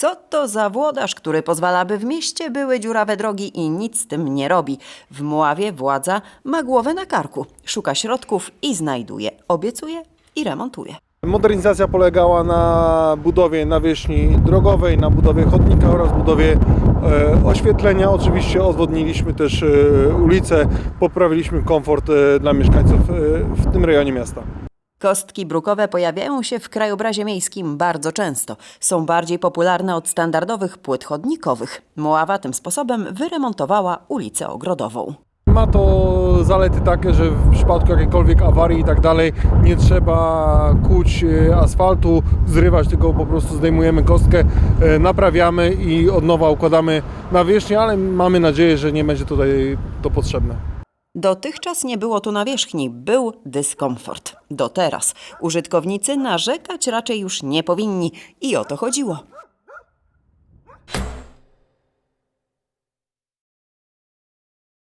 Co to za włodarz, który pozwala, by w mieście były dziurawe drogi i nic z tym nie robi? W Mławie władza ma głowę na karku, szuka środków i znajduje, obiecuje i remontuje. Modernizacja polegała na budowie nawierzchni drogowej, na budowie chodnika oraz budowie e, oświetlenia. Oczywiście odwodniliśmy też e, ulice, poprawiliśmy komfort e, dla mieszkańców w tym rejonie miasta. Kostki brukowe pojawiają się w krajobrazie miejskim bardzo często. Są bardziej popularne od standardowych płyt chodnikowych. Mława tym sposobem wyremontowała ulicę Ogrodową. Ma to zalety takie, że w przypadku jakiejkolwiek awarii i tak dalej nie trzeba kuć e, asfaltu, zrywać, tylko po prostu zdejmujemy kostkę, e, naprawiamy i od nowa układamy nawierzchnię, ale mamy nadzieję, że nie będzie tutaj to potrzebne. Dotychczas nie było tu nawierzchni, był dyskomfort. Do teraz użytkownicy narzekać raczej już nie powinni i o to chodziło.